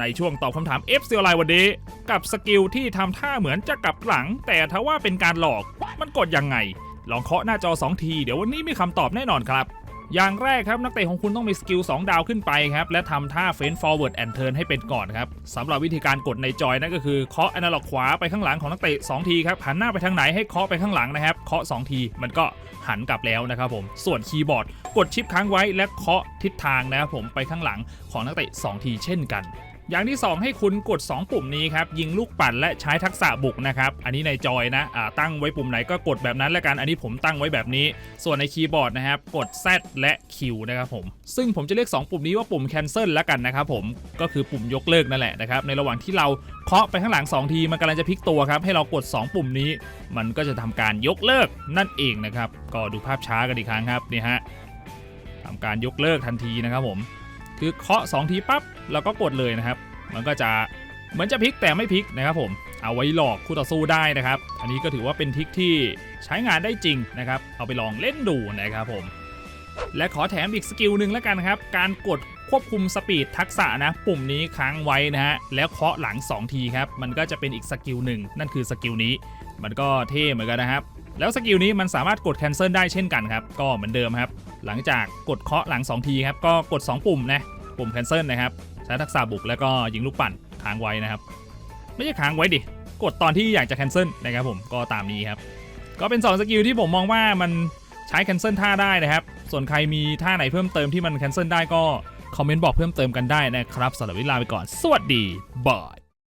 ในช่วงตอบคำถาม F ซีไลวันนี้ กับสกิลที่ทำท่าเหมือนจะกลับหลัง แต่ทว่าเป็นการหลอกมันกดยังไง ลองเคาะหน้าจอ 2 ที เดี๋ยววันนี้มีคำตอบแน่นอนครับ อย่างแรกครับนักเตะของคุณต้องมีสกิล 2 ดาวขึ้นไปครับ และทำท่าเฟ้น forward and turn ให้เป็นก่อนครับสำหรับวิธีการกดในจอยนั่นก็คือเคาะ analog ขวาไปข้างหลังของนักเตะ2ทีครับหันหน้าไปทางไหนให้เคาะไปข้างหลังนะครับเคาะ2ทีมันก็หันกลับแล้วนะครับผมส่วนคีย์บอร์ดกดชิปค้างไว้และเคาะทิศทางนะครับผมไปข้างหลังของนักเตะ2ทีเช่นกัน อย่างที่ 2 ให้คุณกด 2 ปุ่มนี้ครับยิงลูกปั่นและใช้ทักษะบุกนะครับอันนี้ในจอยนะอ่าตั้งไว้ปุ่มไหนก็กดแบบนั้นแล้วกันอันนี้ผมตั้งไว้แบบนี้ ส่วนในคีย์บอร์ดนะครับกด Z และ Q นะครับผมซึ่งผมจะเรียก 2 ปุ่มนี้ว่าปุ่ม cancel แล้วกันนะครับผมก็คือปุ่มยกเลิกนั่นแหละนะครับในระหว่างที่เราเคาะไปข้างหลัง 2 ทีมันกำลังจะพลิกตัวครับให้เรากด 2 ปุ่มนี้ มันก็จะทำการยกเลิกนั่นเองนะครับก็ดูภาพช้ากันอีกครั้งครับนี่ฮะทำการยกเลิกทันทีนะครับผม คือเคาะ2ทีปั๊บเราก็กดเลยนะครับ มันก็จะเหมือนจะพลิกแต่ไม่พลิกนะครับผมเอาไว้หลอกคู่ต่อสู้ได้นะครับ อันนี้ก็ถือว่าเป็นทิกที่ใช้งานได้จริงนะครับ เอาไปลองเล่นดูนะครับผม และขอแถมอีกสกิลหนึ่งแล้วกันครับ การกดควบคุมสปีดทักษะนะ ปุ่มนี้ค้างไว้นะฮะ แล้วเคาะหลัง 2 ทีครับ มันก็จะเป็นอีกสกิลหนึ่งนั่นคือสกิลนี้ มันก็เท่เหมือนกันนะครับ แล้วสกิลนี้มันสามารถกด cancel ได้เช่นกันครับ ก็เหมือนเดิมครับ หลังจากกดเคาะหลัง 2 ทีครับ ก็กด 2 ปุ่มนะ ปุ่ม cancel นะครับใช้ทักษะบุกแล้วก็ยิงลูกปั่นค้างไว้นะครับ ไม่ใช่ค้างไว้ดิกดตอนที่อยากจะ cancel นะครับผมก็ตามนี้ครับ ก็เป็น 2 สกิลที่ผมมองว่ามันใช้ cancel ท่าได้นะครับ ส่วนใครมีท่าไหนเพิ่มเติมที่มัน cancel ได้ก็คอมเมนต์บอกเพิ่มเติมกันได้นะครับสำหรับวิลาไปก่อน สวัสดีบาย